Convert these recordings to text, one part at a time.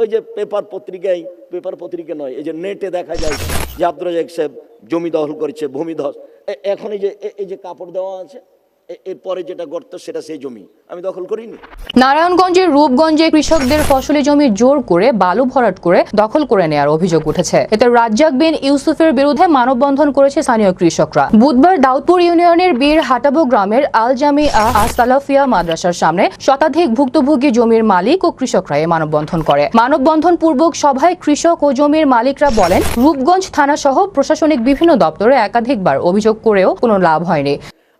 ওই যে পেপার পত্রিকায় পেপার পত্রিকা নয়, এই যে নেটে দেখা যায় যে আব্দুল সাহেব জমি দখল করেছে ভূমিধস এখন এই যে এই যে কাপড় দেওয়া আছে এরপরে যেটা গর্ত, সেটা সেই জমি। আমি দখল করিনি। নারায়ণগঞ্জের রূপগঞ্জে কৃষকদের ফসলি জমি জোর করে, বালু ভরাট করে দখল করে নেওয়ার অভিযোগ উঠেছে। এতে রাজ্জাক বিন ইউসুফের বিরুদ্ধে মানববন্ধন করেছে স্থানীয় কৃষকরা। বুধবার দাউদপুর ইউনিয়নের বীর হাটাবো গ্রামের আল জামি আহ আসালাফিয়া মাদ্রাসার সামনে শতাধিক ভুক্তভোগী জমির মালিক ও কৃষকরা এই মানববন্ধন করে। মানববন্ধন পূর্বক সভায় কৃষক ও জমির মালিকরা বলেন, রূপগঞ্জ থানা সহ প্রশাসনিক বিভিন্ন দপ্তরে একাধিকবার অভিযোগ করেও কোনো লাভ হয়নি।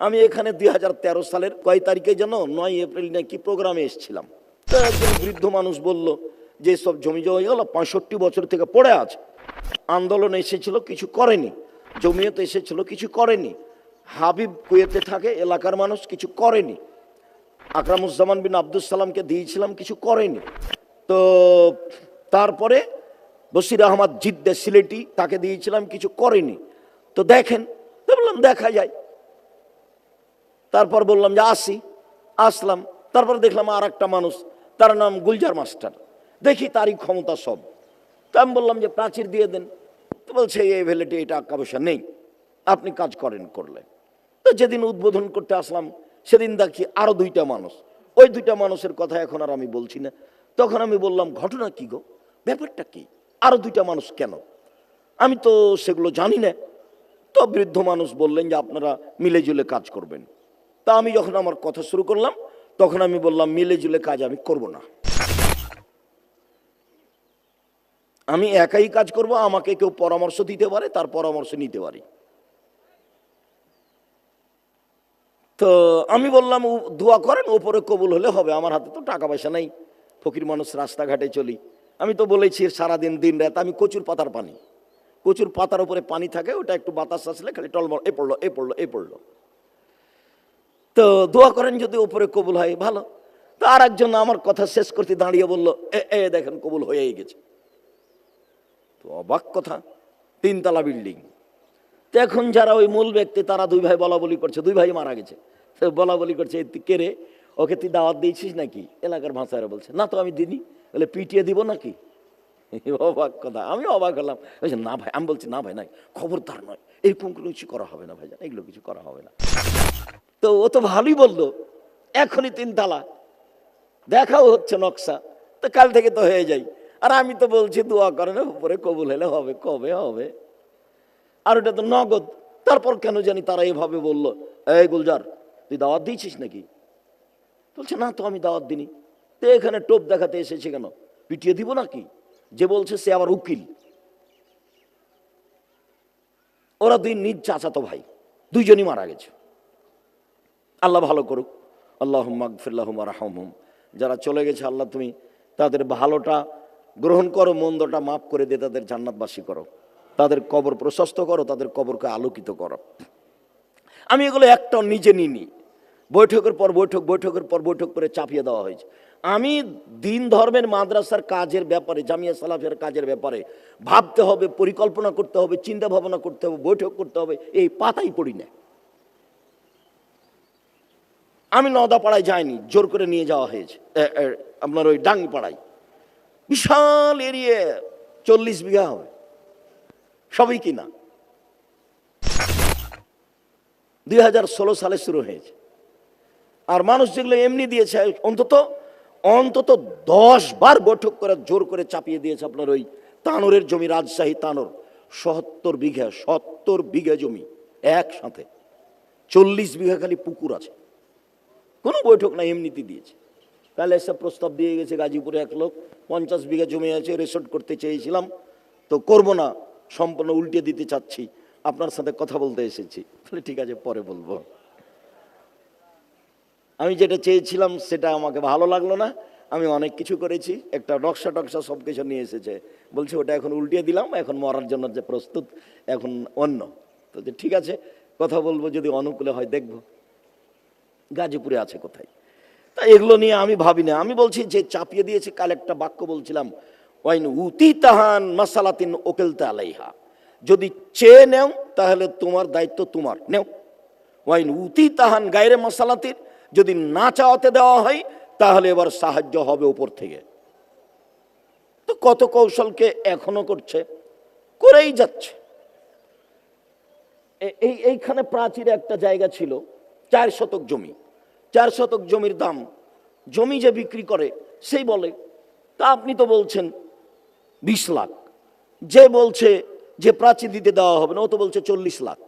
আমি এখানে দুই হাজার তেরো সালের কয় তারিখে যেন নয় এপ্রিল নাকি প্রোগ্রামে এসেছিলাম। তো একজন বৃদ্ধ মানুষ বলল যে সব জমি জমা হয়ে গেল পঁয়ষট্টি বছর থেকে পড়ে আছে। আন্দোলন এসেছিল, কিছু করেনি। জমিয়তে এসেছিল, কিছু করেনি। হাবিব কুয়েতে থাকে, এলাকার মানুষ, কিছু করেনি। আকরামুজ্জামান বিন আব্দুল সালামকে দিয়েছিলাম, কিছু করেনি। তো তারপরে বসির আহমদ জিদ্দে সিলেটি তাকে দিয়েছিলাম, কিছু করেনি। তো দেখেন বললাম, দেখা যায়। তারপর বললাম যে আসি। আসলাম, তারপর দেখলাম আর একটা মানুষ, তার নাম গুলজার মাস্টার। দেখি তারই ক্ষমতা সব। তা আমি বললাম যে প্রাচীর দিয়ে দেন। তো বলছে, এই ভ্যালিটি এটা টাকা পয়সা নেই। আপনি কাজ করেন করলে তো যেদিন উদ্বোধন করতে আসলাম, সেদিন দেখি আরও দুইটা মানুষ। ওই দুইটা মানুষের কথা এখন আর আমি বলছি না। তখন আমি বললাম, ঘটনা কি গো? ব্যাপারটা কি? আরও দুইটা মানুষ কেন? আমি তো সেগুলো জানি না। তো বৃদ্ধ মানুষ বললেন যে, আপনারা মিলে জুলে কাজ করবেন। তা আমি যখন আমার কথা শুরু করলাম, তখন আমি বললাম, মিলে জুলে কাজ আমি করব না। আমি একাই কাজ করব, আমাকে কেউ পরামর্শ দিতে পারে, তার পরামর্শ নিতে পারি। তো আমি বললাম দোয়া করেন, ওপরে কবুল হলে হবে, আমার হাতে তো টাকা পয়সা নেই, ফকির মানুষ রাস্তাঘাটে চলি। আমি তো বলেছি, সারাদিন, দিন রাত, আমি কচুর পাতার পানি। কচুর পাতার উপরে পানি থাকে, ওটা একটু বাতাস আসলে খালি টলমল, এ পড়ল এ পড়ল এ পড়ল। তো দোয়া করেন যদি উপরে কবুল হয়, ভালো। তো আর একজন আমার কথা শেষ করতে দাঁড়িয়ে বলল, এ দেখেন, কবুল হয়েই গেছে। তো অবাক কথা, তিনতলা বিল্ডিং। তো এখন যারা ওই মূল ব্যক্তি, তারা দুই ভাই বলা বলি করছে, দুই ভাই মারা গেছে। তো বলা বলি করছে "এই তুই কে রে? ওকে তুই দাওয়াত দিয়েছিস নাকি? এলাকার ভাষায় বলছে, না তো আমি দিনি বলে, পিটিয়ে দিব নাকি? অবাক কথা, আমি অবাক হলাম। না ভাই, আমি বলছি, না ভাই, নাই, খবরদার নয়। এরকম কোনো কিছু করা হবে না ভাই এগুলো কিছু করা হবে না। তো ও তো ভালোই বলল, এখনই তিন তালা দেখাও হচ্ছে নকশা, তো কাল থেকে তো হয়ে যাই। আর আমি তো বলছি, দোয়া করেন, উপরে কবুল হলে হবে, কবে হবে? আর ওটা তো নগদ, তারপর কেন জানি তারা এভাবে বলল, এই গুলজার, তুই দাওয়াত দিয়েছিস নাকি? বলছে, না তো, আমি দাওয়াত দিনি তো এখানে টোপ দেখাতে এসেছে কেন? পিটিয়ে দিব নাকি? যে বলছে সে আবার উকিল। ওরা দুই নিজ চাচাতো ভাই, দুইজনই মারা গেছে। আল্লাহ ভালো করুক। আল্লাহ মাগফিল্লাহুম রাহমহুম। যারা চলে গেছে, আল্লাহ তুমি তাদের ভালোটা গ্রহণ করো, মন্দটা মাফ করে দিয়ে তাদের জান্নাতবাসী করো। তাদের কবর প্রশস্ত করো, তাদের কবরকে আলোকিত করো। আমি এগুলো একটাও নিজে নিইনি। বৈঠকের পর বৈঠক, বৈঠকের পর বৈঠক করে চাপিয়ে দেওয়া হয়েছে। আমি দিন ধর্মের মাদ্রাসার কাজের ব্যাপারে, জামিয়া সালাফের কাজের ব্যাপারে ভাবতে হবে, পরিকল্পনা করতে হবে চিন্তা ভাবনা করতে হবে, বৈঠক করতে হবে, এই পাতাই পড়ি না। আমি নদাপাড়ায় যাইনি, জোর করে নিয়ে যাওয়া হয়েছে। আপনার ওই ডাঙ্গি বিশাল এরিয়া, চল্লিশ বিঘা হবে। সবই কিনা। দুই হাজার ষোলো সালে শুরু হয়েছে। আর মানুষ যেগুলো এমনি দিয়েছে, অন্তত অন্তত দশ বার বৈঠক করে জোর করে চাপিয়ে দিয়েছে আপনার ওই তানোরের জমি, রাজশাহী তানোর। সত্তর বিঘা সত্তর বিঘা জমি একসাথে। চল্লিশ বিঘা খালি পুকুর আছে। কোনো বৈঠক না, এমনিতে দিয়েছে। তাহলে এসব প্রস্তাব দিয়ে গেছে গাজীপুরে এক লোক, পঞ্চাশ বিঘা জমি আছে, রেসর্ট করতে চেয়েছিলাম, তো করব না, সম্পূর্ণ উল্টে দিতে চাচ্ছি, আপনার সাথে কথা বলতে এসেছি। তাহলে ঠিক আছে, পরে বলব। আমি যেটা চেয়েছিলাম, সেটা আমাকে ভালো লাগল না, আমি অনেক কিছু করেছি, একটা নকশা টকশা সব কিছু নিয়ে এসেছে। বলছে, ওটা এখন উল্টিয়ে দিলাম, এখন মরার জন্য যে প্রস্তুত, এখন অন্য। তো ঠিক আছে, কথা বলব, যদি অনুকূলে হয় দেখব। গাজীপুরে আছে কোথায়? তা এগুলো নিয়ে আমি ভাবি না আমি বলছি, যে চাপিয়ে দিয়েছে, কাল একটা বাক্য বলছিলাম, ওয়াইন উতি তাহান মাসালাতিন ওকেলতে আলাইহা। যদি চেয়ে নেও, তাহলে তোমার দায়িত্ব তোমার। নেও। ওয়াইন উতি তাহান গায়রে মাসালাতির যদি না চাওয়াতে দেওয়া হয়, তাহলে এবার সাহায্য হবে উপর থেকে। তো কত কৌশলকে এখনও করছে, করেই যাচ্ছে। এই, এইখানে প্রাচীর একটা জায়গা ছিল চার শতক জমি। চার শতক জমির দাম, জমি যে বিক্রি করে, সেই বলে। তা আপনি তো বলছেন বিশ লাখ। যে বলছে যে প্রাচীর দিতে দেওয়া হবে না, ও তো বলছে চল্লিশ লাখ।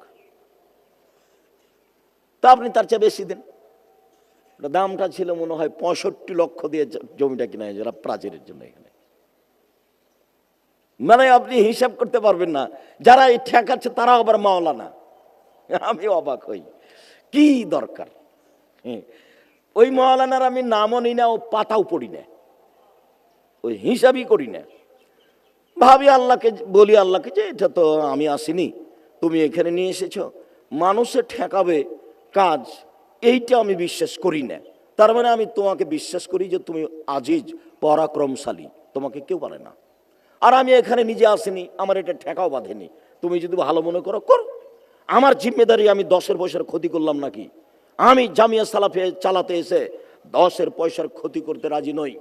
তা আপনি তার চেয়ে বেশি দেন। দামটা ছিল মনে হয় পঁয়ষট্টি লক্ষ দিয়ে জমিটা কিনা ওরা প্রাচীরের জন্য এখানে। মানে আপনি হিসাব করতে পারবেন না। যারা এই ঠেকাচ্ছে তারা আবার মাওলানা। আমি অবাক হই। কি দরকার। ওই মহালানার আমি নামও নিই না, ও পাতাও পড়ি না। ওই হিসাবই করি না। ভাবি আল্লাহকে বলি আল্লাহকে যে, এটা তো আমি আসিনি, তুমি এখানে নিয়ে এসেছ। মানুষে ঠেকাবে কাজ, এইটা আমি বিশ্বাস করি না। তার মানে আমি তোমাকে বিশ্বাস করি যে তুমি আজিজ, পরাক্রমশালী। তোমাকে কেউ পারে না। আর আমি এখানে নিজে আসিনি, আমার এটা ঠেকাও বাঁধেনি। তুমি যদি ভালো মনে করো করো। আমার জিম্মেদারি আমি দশের পয়সার ক্ষতি করলাম নাকি? আমি জামিয়া সালাফে চালাতে এসে দশের পয়সার ক্ষতি করতে রাজি নই।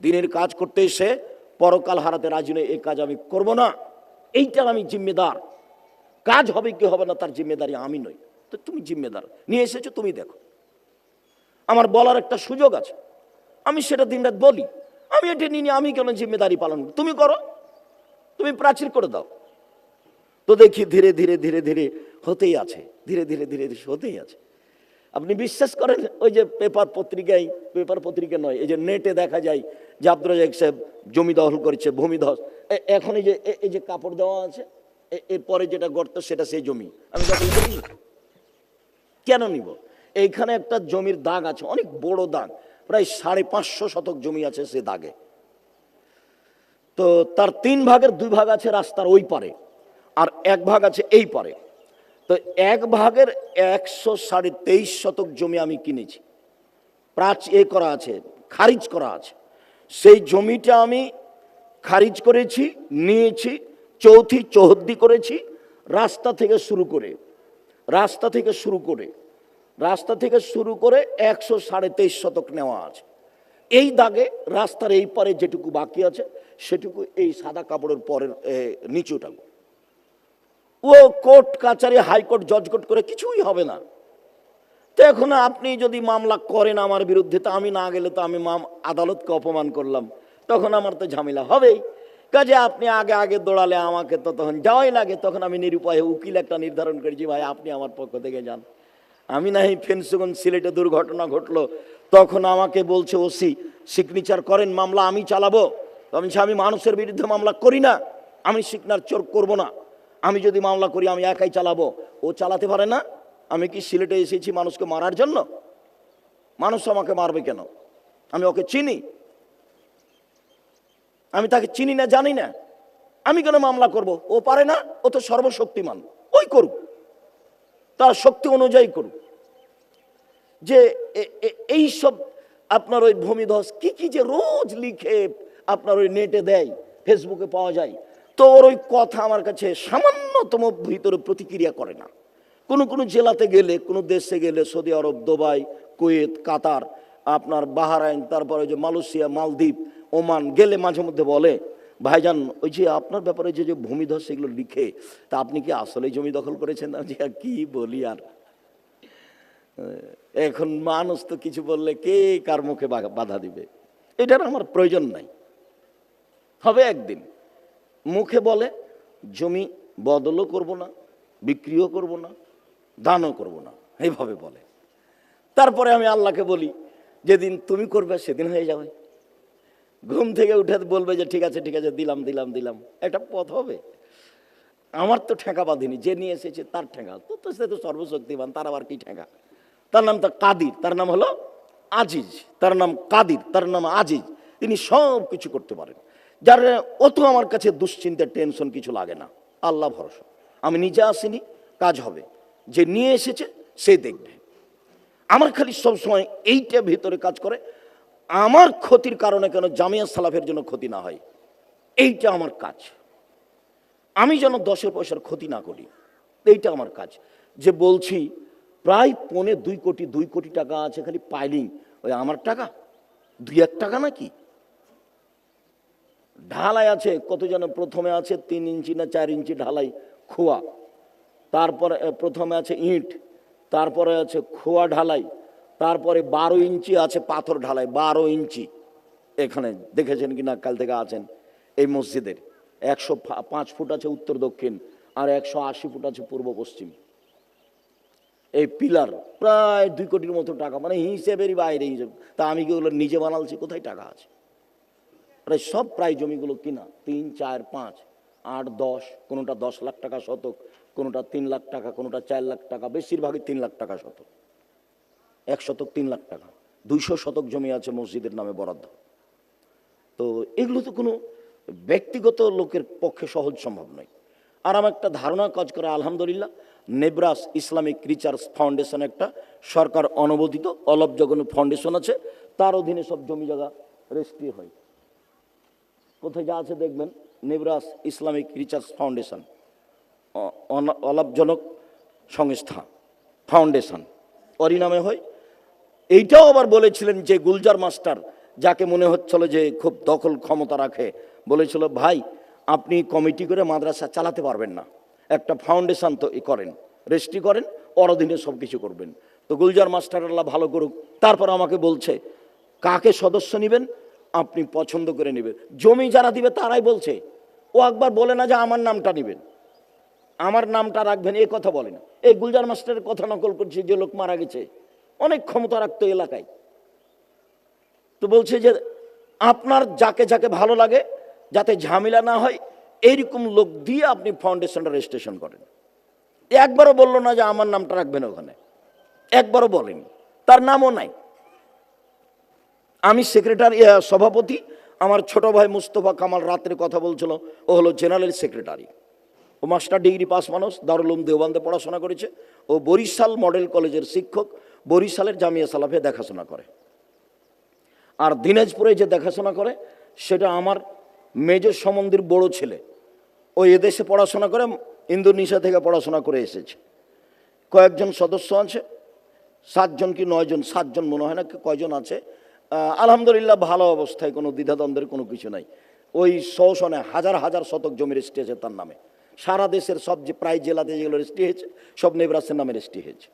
দিনের কাজ করতে এসে পরকাল হারাতে রাজি নই এই কাজ আমি করব না। এইটা আমি জিম্মেদার। কাজ হবে কি হবে না তার জিম্মেদারি আমি নই। তো তুমি জিম্মেদার। নিয়ে এসেছ, তুমি দেখো। আমার বলার একটা সুযোগ আছে। আমি সেটা দিনরাত বলি। আমি এটা নিয়ে আমি কেন জিম্মেদারি পালন? তুমি করো। তুমি প্রাচীর করে দাও। তো দেখি ধীরে ধীরে ধীরে ধীরে হতেই আছে, ধীরে ধীরে ধীরে ধীরে হতেই আছে। আপনি বিশ্বাস করেন, ওই যে পেপার পত্রিকায়, পেপার পত্রিকা নয়, এই যে নেটে দেখা যায় যে আব্দুল সাহেব জমি দখল করেছে, ভূমি ধস এখন এই যে এই যে কাপড় দেওয়া আছে এরপরে যেটা গর্ত, সেটা সেই জমি। আমি কেন নিব? এইখানে একটা জমির দাগ আছে, অনেক বড় দাগ, প্রায় সাড়ে পাঁচশো শতক জমি আছে সে দাগে। তো তার তিন ভাগের দুই ভাগ আছে রাস্তার ওই পারে, আর এক ভাগ আছে এই পারে। তো এক ভাগের একশো সাড়ে তেইশ শতক জমি আমি কিনেছি। প্রাচ এ করা আছে খারিজ করা আছে। সেই জমিটা আমি খারিজ করেছি নিয়েছি চৌথি চৌহদ্দি করেছি রাস্তা থেকে শুরু করে রাস্তা থেকে শুরু করে রাস্তা থেকে শুরু করে একশো সাড়ে তেইশ শতক নেওয়া আছে। এই দাগে রাস্তার এই পারে যেটুকু বাকি আছে সেটুকু এই সাদা কাপড়ের পরের এ, নিচুটাকু ও কোর্ট কাচারি হাইকোর্ট জজ কোর্ট করে কিছুই হবে না। তো এখন আপনি যদি মামলা করেন আমার বিরুদ্ধে, তো আমি না গেলে তো আমি মাম, আদালতকে অপমান করলাম। তখন আমার তো ঝামেলা হবেই। কাজে আপনি আগে আগে দৌড়ালে আমাকে তো তখন যাওয়াই লাগে। তখন আমি নিরুপায়, উকিল একটা নির্ধারণ করেছি, ভাই, আপনি আমার পক্ষ থেকে যান। আমি নাই ফেন্সুগন সিলেটে দুর্ঘটনা ঘটলো। তখন আমাকে বলছে, ওসি সিগনেচার করেন, মামলা আমি চালাবো। আমি আমি মানুষের বিরুদ্ধে মামলা করি না। আমি সিগনেচার করব না। আমি যদি মামলা করি, আমি একাই চালাবো। ও চালাতে পারে না। আমি কি সিলেটে এসেছি মানুষকে মারার জন্য? মানুষ আমাকে মারবে কেন? আমি ওকে চিনি। আমি তাকে চিনি না, জানি না। আমি কেন মামলা করব? ও পারে না, ও তো সর্বশক্তিমান। ওই করুক। তার শক্তি অনুযায়ী করুক। যে এই সব আপনার ওই ভূমিধস কি কি যে রোজ লিখে আপনার ওই নেটে দেয়, ফেসবুকে পাওয়া যায়। তো ওর ওই কথা আমার কাছে সামান্যতম ভিতরে প্রতিক্রিয়া করে না। কোনো কোনো জেলাতে গেলে, কোনো দেশে গেলে, Saudi Arab, Dubai, Kuwait, Qatar, আপনার বাহারাইন, তারপরে ওই যে মালয়েশিয়া, মালদ্বীপ, ওমান গেলে মাঝে মধ্যে বলে, ভাইজান, ওই যে আপনার ব্যাপারে যে যে ভূমিধস সেগুলো লিখে, তা আপনি কি আসলে জমি দখল করেছেন? যে কি বলি আর? এখন মানুষ তো কিছু বললে কে কার মুখে বাধা দিবে? এটার আমার প্রয়োজন নাই। হবে একদিন। মুখে বলে, জমি বদলও করব না, বিক্রিও করব না, দানও করব না, এইভাবে বলে। তারপরে আমি আল্লাহকে বলি, যেদিন তুমি করবে সেদিন হয়ে যাবে। ঘুম থেকে উঠে বলবে যে, ঠিক আছে ঠিক আছে, দিলাম দিলাম দিলাম। একটা পথ হবে। আমার তো ঠেকা বাঁধিনি, যে নিয়ে এসেছে তার ঠেকা। তো তো সে তো সর্বশক্তিমান, তার আবার কি ঠেকা? তার নাম তো কাদির, তার নাম হলো আজিজ, তার নাম কাদির, তার নাম আজিজ। তিনি সব কিছু করতে পারেন। যার অত আমার কাছে দুশ্চিন্তার টেনশন কিছু লাগে না। আল্লাহ ভরসা। আমি নিজে আসিনি, কাজ হবে। যে নিয়ে এসেছে, সে দেখবে। আমার খালি সবসময় এইটা ভিতরে কাজ করে। আমার ক্ষতির কারণে কেন জামিয়া সালাফের জন্য ক্ষতি না হয়? এইটা আমার কাজ। আমি যেন দশের পয়সার ক্ষতি না করি, এইটা আমার কাজ। যে বলছি, প্রায় পৌনে দুই কোটি দুই কোটি টাকা আছে খালি পাইলিং ওই আমার টাকা? দুই এক টাকা নাকি? ঢালাই আছে, কত যেন প্রথমে আছে তিন ইঞ্চি না চার ইঞ্চি ঢালাই, খোয়া। তারপরে প্রথমে আছে ইট, তারপরে আছে খোয়া ঢালাই, তারপরে বারো ইঞ্চি আছে পাথর ঢালাই, বারো ইঞ্চি। এখানে দেখেছেন কি না কাল থেকে আছেন এই মসজিদের। একশো পাঁচ ফুট আছে উত্তর দক্ষিণ আর একশো আশি ফুট আছে পূর্ব পশ্চিম। এই পিলার প্রায় দুই কোটির মতো টাকা মানে হিসেবেরই বাইরে হিসেব তা আমি কি ওগুলো নিজে বানালছি? কোথায় টাকা আছে? প্রায় সব প্রায় জমিগুলো কিনা, তিন, চার, পাঁচ, আট, দশ, কোনোটা দশ লাখ টাকা শতক, কোনোটা তিন লাখ টাকা, কোনোটা চার লাখ টাকা, বেশিরভাগই তিন লাখ টাকা শতক। এক শতক তিন লাখ টাকা, দুইশো শতক জমি আছে মসজিদের নামে বরাদ্দ। তো এগুলো তো কোনো ব্যক্তিগত লোকের পক্ষে সহজ সম্ভব নয়। আর আমার একটা ধারণা, কাজ করে আলহামদুলিল্লাহ, নেব্রাস ইসলামিক রিচার্স ফাউন্ডেশন একটা সরকার অনুমোদিত অলব জগন ফাউন্ডেশন আছে, তার অধীনে সব জমি জায়গা রেজিস্ট্রি হয়। কোথায় যা আছে দেখবেন, নেব্রাস ইসলামিক রিচার্স ফাউন্ডেশন অলাভজনক সংস্থা, ফাউন্ডেশন। নামে হয় এইটাও আবার বলেছিলেন যে গুলজার মাস্টার, যাকে মনে হচ্ছিল যে খুব দখল ক্ষমতা রাখে, বলেছিল, ভাই, আপনি কমিটি করে মাদ্রাসা চালাতে পারবেন না। একটা ফাউন্ডেশন তো করেন রেজিস্ট্রি করেন, অরদিনে সব কিছু করবেন। তো গুলজার মাস্টার আল্লাহ ভালো করুক। তারপর আমাকে বলছে, কাকে সদস্য নেবেন? আপনি পছন্দ করে নেবেন। জমি যারা দিবে তারাই বলছে। ও একবার বলে না যে আমার নামটা নেবেন। আমার নামটা রাখবেন এই কথা বলে না। এই গুলজার মাস্টারের কথা নকল করছে যে লোক মারা গেছে। অনেক ক্ষমতা রাখতো এলাকায়। তো বলছে যে আপনার যাকে যাকে ভালো লাগে, যাতে ঝামেলা না হয়, এইরকম লোক দিয়ে আপনি ফাউন্ডেশনটা রেজিস্ট্রেশন করেন। একবারও বলল না যে আমার নামটা রাখবেন ওখানে। একবারও বলেনি। তার নামও নাই। আমি সেক্রেটারি সভাপতি, আমার ছোট ভাই মুস্তফা কামাল রাত্রে কথা বলছিল, ও হলো জেনারেল সেক্রেটারি ও মাস্টার ডিগ্রি পাস মানুষ, দারুলুম দেওবান্দে পড়াশোনা করেছে। ও বরিশাল মডেল কলেজের শিক্ষক, বরিশালের জামিয়া সালাফে দেখাশোনা করে। আর দিনাজপুরে যে দেখাশোনা করে, সেটা আমার মেজ সম্বন্ধীর বড় ছেলে। ও এদেশে পড়াশোনা করে, ইন্দোনেশিয়া থেকে পড়াশোনা করে এসেছে। কয়েকজন সদস্য আছে, সাতজন কি নয়জন, সাতজন মনে হয় না, কয়জন আছে আলহামদুলিল্লাহ ভালো অবস্থায়, কোনো দ্বিধাদ্বন্দ্বের কোনো কিছু নাই। ওই শোষণে হাজার হাজার শতক জমি রেজিস্ট্রি তার নামে। সারা দেশের সব যে প্রায় জেলাতে যেগুলো রেজিস্ট্রি হয়েছে সব নেবরাসের নামে রেজিস্ট্রি হয়েছে